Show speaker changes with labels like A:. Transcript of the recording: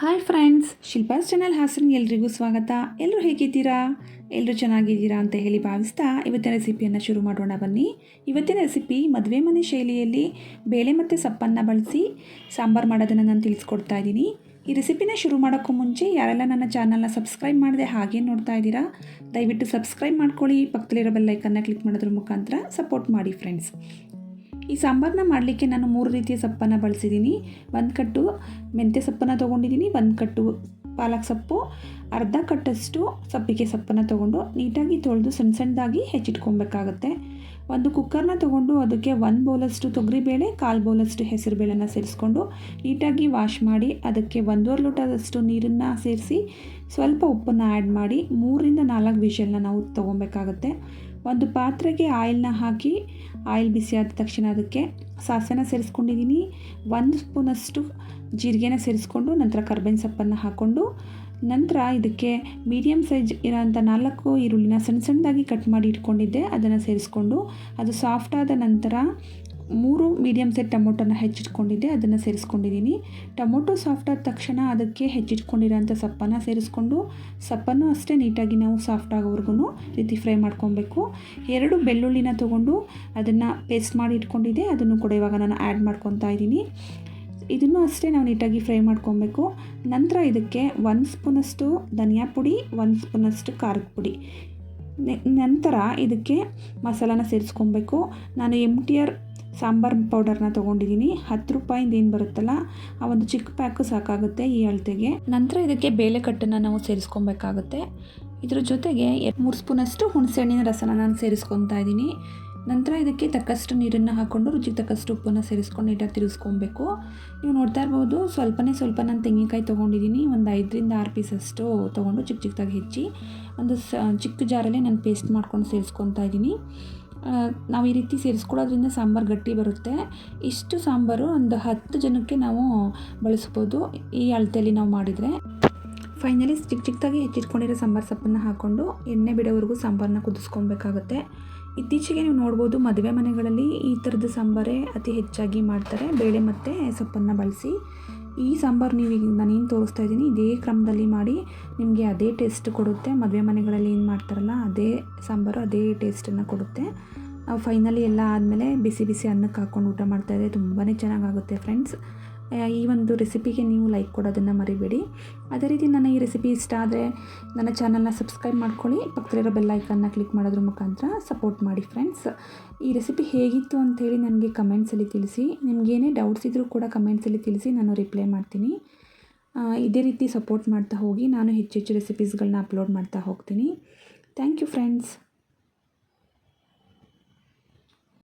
A: Hi friends Shilpa's channel Hassan ಎಲ್ರಿಗೂ ಸ್ವಾಗತ. ಎಲ್ಲರೂ ಹೇಗಿದ್ದೀರಾ? ಎಲ್ಲರೂ ಚೆನ್ನಾಗಿದ್ದೀರಾ ಅಂತ ಹೇಳಿ ಭಾವಿಸ್ತಾ ಇವತ್ತಿನ ರೆಸಿಪಿಯನ್ನು ಶುರು ಮಾಡೋಣ ಬನ್ನಿ. ಇವತ್ತಿನ ರೆಸಿಪಿ ಮದುವೆ ಮನೆ ಶೈಲಿಯಲ್ಲಿ ಬೇಳೆ ಮತ್ತು ಸೊಪ್ಪನ್ನು ಬಳಸಿ ಸಾಂಬಾರು ಮಾಡೋದನ್ನು ನಾನು ತಿಳಿಸ್ಕೊಡ್ತಾ ಇದ್ದೀನಿ. ಈ ರೆಸಿಪಿನ ಶುರು ಮಾಡೋಕ್ಕೂ ಮುಂಚೆ ಯಾರೆಲ್ಲ ನನ್ನ ಚಾನಲ್ನ ಸಬ್ಸ್ಕ್ರೈಬ್ ಮಾಡಿದೆ ಹಾಗೆ ನೋಡ್ತಾ ಇದ್ದೀರಾ, ದಯವಿಟ್ಟು ಸಬ್ಸ್ಕ್ರೈಬ್ ಮಾಡ್ಕೊಳ್ಳಿ. ಪಕ್ಕದಲ್ಲಿರೋ ಬೆಲ್ಲೈಕನ್ನ ಕ್ಲಿಕ್ ಮಾಡೋದ್ರ ಮುಖಾಂತರ ಸಪೋರ್ಟ್ ಮಾಡಿ ಫ್ರೆಂಡ್ಸ್ ಈ ಸಾಂಬಾರನ್ನ ಮಾಡಲಿಕ್ಕೆ ನಾನು ಮೂರು ರೀತಿಯ ಸೊಪ್ಪನ್ನು ಬಳಸಿದ್ದೀನಿ. ಒಂದು ಕಟ್ಟು ಮೆಂತ್ಯ ಸೊಪ್ಪನ್ನು ತೊಗೊಂಡಿದ್ದೀನಿ, ಒಂದು ಕಟ್ಟು ಪಾಲಕ್ ಸೊಪ್ಪು, ಅರ್ಧ ಕಟ್ಟಷ್ಟು ಸಬ್ಬಿಗೆ ಸೊಪ್ಪನ್ನು ತೊಗೊಂಡು ನೀಟಾಗಿ ತೊಳೆದು ಸಣ್ಣ ಸಣ್ಣದಾಗಿ ಹೆಚ್ಚಿಟ್ಕೊಬೇಕಾಗತ್ತೆ. ಒಂದು ಕುಕ್ಕರ್ನ ತೊಗೊಂಡು ಅದಕ್ಕೆ ಒಂದು ಬೌಲಷ್ಟು ತೊಗರಿಬೇಳೆ, ಕಾಲು ಬೌಲಷ್ಟು ಹೆಸರುಬೇಳೆನ ಸೇರಿಸ್ಕೊಂಡು ನೀಟಾಗಿ ವಾಶ್ ಮಾಡಿ ಅದಕ್ಕೆ ಒಂದೂವರೆ ಲೋಟದಷ್ಟು ನೀರನ್ನು ಸೇರಿಸಿ ಸ್ವಲ್ಪ ಉಪ್ಪನ್ನು ಆ್ಯಡ್ ಮಾಡಿ ಮೂರರಿಂದ ನಾಲ್ಕು ವಿಷಲ್ನ ನಾವು ತೊಗೊಬೇಕಾಗತ್ತೆ. ಒಂದು ಪಾತ್ರೆಗೆ ಆಯಿಲ್ನ ಹಾಕಿ, ಆಯಿಲ್ ಬಿಸಿ ಆದ ತಕ್ಷಣ ಅದಕ್ಕೆ ಸಾಸಿವೆನ ಸೇರಿಸ್ಕೊಂಡಿದ್ದೀನಿ ಒಂದು ಸ್ಪೂನಷ್ಟು ಜೀರಿಗೆನ ಸೇರಿಸ್ಕೊಂಡು ನಂತರ ಕರ್ಬೇವಿನ ಸೊಪ್ಪನ್ನು ಹಾಕ್ಕೊಂಡು ನಂತರ ಇದಕ್ಕೆ ಮೀಡಿಯಮ್ ಸೈಜ್ ಇರೋಂಥ ನಾಲ್ಕು ಈರುಳ್ಳಿನ ಸಣ್ಣ ಸಣ್ಣದಾಗಿ ಕಟ್ ಮಾಡಿ ಇಟ್ಕೊಂಡಿದ್ದೆ. ಅದನ್ನು ಸೇರಿಸ್ಕೊಂಡು ಅದು ಸಾಫ್ಟ್ ಆದ ನಂತರ ಮೂರು ಮೀಡಿಯಮ್ ಸೈಜ್ ಟೊಮೊಟೊನ ಹೆಚ್ಚಿಟ್ಕೊಂಡಿದ್ದೆ, ಅದನ್ನು ಸೇರಿಸ್ಕೊಂಡಿದ್ದೀನಿ ಟೊಮೊಟೊ ಸಾಫ್ಟ್ ಆದ ತಕ್ಷಣ ಅದಕ್ಕೆ ಹೆಚ್ಚಿಟ್ಕೊಂಡಿರೋಂಥ ಸಪ್ಪನ್ನು ಸೇರಿಸ್ಕೊಂಡು, ಸಪ್ಪನ್ನು ಅಷ್ಟೇ ನೀಟಾಗಿ ನಾವು ಸಾಫ್ಟ್ ಆಗೋವರೆಗೂ ರೀತಿ ಫ್ರೈ ಮಾಡ್ಕೊಬೇಕು. ಎರಡು ಬೆಳ್ಳುಳ್ಳಿನ ತೊಗೊಂಡು ಅದನ್ನು ಪೇಸ್ಟ್ ಮಾಡಿ ಇಟ್ಕೊಂಡಿದ್ದೆ, ಅದನ್ನು ಕೂಡ ಇವಾಗ ನಾನು ಆ್ಯಡ್ ಮಾಡ್ಕೊತಾ ಇದ್ದೀನಿ ಇದನ್ನು ಅಷ್ಟೇ ನಾವು ನೀಟಾಗಿ ಫ್ರೈ ಮಾಡ್ಕೊಬೇಕು. ನಂತರ ಇದಕ್ಕೆ ಒಂದು ಸ್ಪೂನಷ್ಟು ಧನಿಯಾ ಪುಡಿ ಒಂದು ಸ್ಪೂನಷ್ಟು ಖಾರದ ಪುಡಿ. ನಂತರ ಇದಕ್ಕೆ ಮಸಾಲಾನ ಸೇರಿಸ್ಕೊಬೇಕು. ನಾನು ಎಂ ಟಿ ಆರ್ ಸಾಂಬಾರು ಪೌಡರ್ನ ತೊಗೊಂಡಿದ್ದೀನಿ. ಹತ್ತು ರೂಪಾಯಿಂದ ಏನು ಬರುತ್ತಲ್ಲ, ಆ ಒಂದು ಚಿಕ್ಕ ಪ್ಯಾಕು ಸಾಕಾಗುತ್ತೆ ಈ ಅಳತೆಗೆ. ನಂತರ ಇದಕ್ಕೆ ಬೇಳೆ ಕಟ್ಟನ್ನು ನಾವು ಸೇರಿಸ್ಕೊಬೇಕಾಗುತ್ತೆ. ಇದ್ರ ಜೊತೆಗೆ ಮೂರು ಸ್ಪೂನಷ್ಟು ಹುಣಸೆಹಣ್ಣಿನ ರಸನ ನಾನು ಸೇರಿಸ್ಕೊತಾ ಇದ್ದೀನಿ. ನಂತರ ಇದಕ್ಕೆ ತಕ್ಕಷ್ಟು ನೀರನ್ನು ಹಾಕ್ಕೊಂಡು ರುಚಿಗೆ ತಕ್ಕಷ್ಟು ಉಪ್ಪನ್ನು ಸೇರಿಸ್ಕೊಂಡು ನೀಟಾಗಿ ತಿರುಗಿಸ್ಕೊಬೇಕು ನೀವು ನೋಡ್ತಾ ಇರ್ಬೋದು, ಸ್ವಲ್ಪನೇ ಸ್ವಲ್ಪ ನಾನು ತೆಂಗಿನಕಾಯಿ ತೊಗೊಂಡಿದ್ದೀನಿ. ಒಂದು ಐದರಿಂದ ಆರು ಪೀಸಷ್ಟು ತೊಗೊಂಡು ಚಿಕ್ಕ ಚಿಕ್ಕದಾಗಿ ಹೆಚ್ಚಿ, ಒಂದು ಸ ಚಿಕ್ಕ ಜಾರಲ್ಲಿ ನಾನು ಪೇಸ್ಟ್ ಮಾಡ್ಕೊಂಡು ಸೇರಿಸ್ಕೊತಾ ಇದ್ದೀನಿ. ನಾವು ಈ ರೀತಿ ಸೇರಿಸ್ಕೊಳ್ಳೋದ್ರಿಂದ ಸಾಂಬಾರು ಗಟ್ಟಿ ಬರುತ್ತೆ. ಇಷ್ಟು ಸಾಂಬಾರು ಒಂದು ಹತ್ತು ಜನಕ್ಕೆ ನಾವು ಬಳಸ್ಬೋದು ಈ ಅಳತೆಯಲ್ಲಿ ನಾವು ಮಾಡಿದರೆ. ಫೈನಲಿ ಚಿಕ್ಕ ಚಿಕ್ಕದಾಗಿ ಹೆಚ್ಚಿಟ್ಕೊಂಡಿರೋ ಸಾಂಬಾರು ಸೊಪ್ಪನ್ನು ಹಾಕ್ಕೊಂಡು ಎಣ್ಣೆ ಬಿಡೋವರೆಗೂ ಸಾಂಬಾರನ್ನ ಕುದಿಸ್ಕೊಬೇಕಾಗುತ್ತೆ. ಇತ್ತೀಚೆಗೆ ನೀವು ನೋಡ್ಬೋದು ಮದುವೆ ಮನೆಗಳಲ್ಲಿ ಈ ಥರದ ಸಾಂಬಾರೇ ಅತಿ ಹೆಚ್ಚಾಗಿ ಮಾಡ್ತಾರೆ. ಬೇಳೆ ಮತ್ತು ಸೊಪ್ಪನ್ನು ಬಳಸಿ. ಈ ಸಾಂಬಾರು ನೀವು ಈಗ ನಾನೇನು ತೋರಿಸ್ತಾ ಇದ್ದೀನಿ. ಇದೇ ಕ್ರಮದಲ್ಲಿ ಮಾಡಿ ನಿಮಗೆ ಅದೇ ಟೇಸ್ಟ್ ಕೊಡುತ್ತೆ. ಮದುವೆ ಮನೆಗಳಲ್ಲಿ ಏನು ಮಾಡ್ತಾರಲ್ಲ, ಅದೇ ಸಾಂಬಾರು, ಅದೇ ಟೇಸ್ಟನ್ನು ಕೊಡುತ್ತೆ. ಫೈನಲಿ ಎಲ್ಲ ಆದಮೇಲೆ ಬಿಸಿ ಬಿಸಿ ಅನ್ನಕ್ಕೆ ಹಾಕ್ಕೊಂಡು ಊಟ ಮಾಡ್ತಾಯಿದ್ರೆ ತುಂಬಾ ಚೆನ್ನಾಗಾಗುತ್ತೆ ಫ್ರೆಂಡ್ಸ್ ಈ ಒಂದು ರೆಸಿಪಿಗೆ ನೀವು ಲೈಕ್ ಕೊಡೋದನ್ನು ಮರಿಬೇಡಿ. ಅದೇ ರೀತಿ ನನ್ನ ಈ ರೆಸಿಪಿ ಇಷ್ಟ ಆದರೆ ನನ್ನ ಚಾನಲ್ನ ಸಬ್ಸ್ಕ್ರೈಬ್ ಮಾಡ್ಕೊಳ್ಳಿ. ಪಕ್ಕದಲ್ಲಿರೋ ಬೆಲ್ ಐಕನ್ನ ಕ್ಲಿಕ್ ಮಾಡೋದ್ರ ಮುಖಾಂತರ ಸಪೋರ್ಟ್ ಮಾಡಿ ಫ್ರೆಂಡ್ಸ್ ಈ ರೆಸಿಪಿ ಹೇಗಿತ್ತು ಅಂಥೇಳಿ ನನಗೆ ಕಮೆಂಟ್ಸಲ್ಲಿ ತಿಳಿಸಿ. ನಿಮಗೇನೇ ಡೌಟ್ಸ್ ಇದ್ದರೂ ಕೂಡ ಕಮೆಂಟ್ಸಲ್ಲಿ ತಿಳಿಸಿ ನಾನು ರಿಪ್ಲೈ ಮಾಡ್ತೀನಿ. ಇದೇ ರೀತಿ ಸಪೋರ್ಟ್ ಮಾಡ್ತಾ ಹೋಗಿ ನಾನು ಹೆಚ್ಚು ಹೆಚ್ಚು ರೆಸಿಪೀಸ್ಗಳನ್ನ ಅಪ್ಲೋಡ್ ಮಾಡ್ತಾ ಹೋಗ್ತೀನಿ. Thank you friends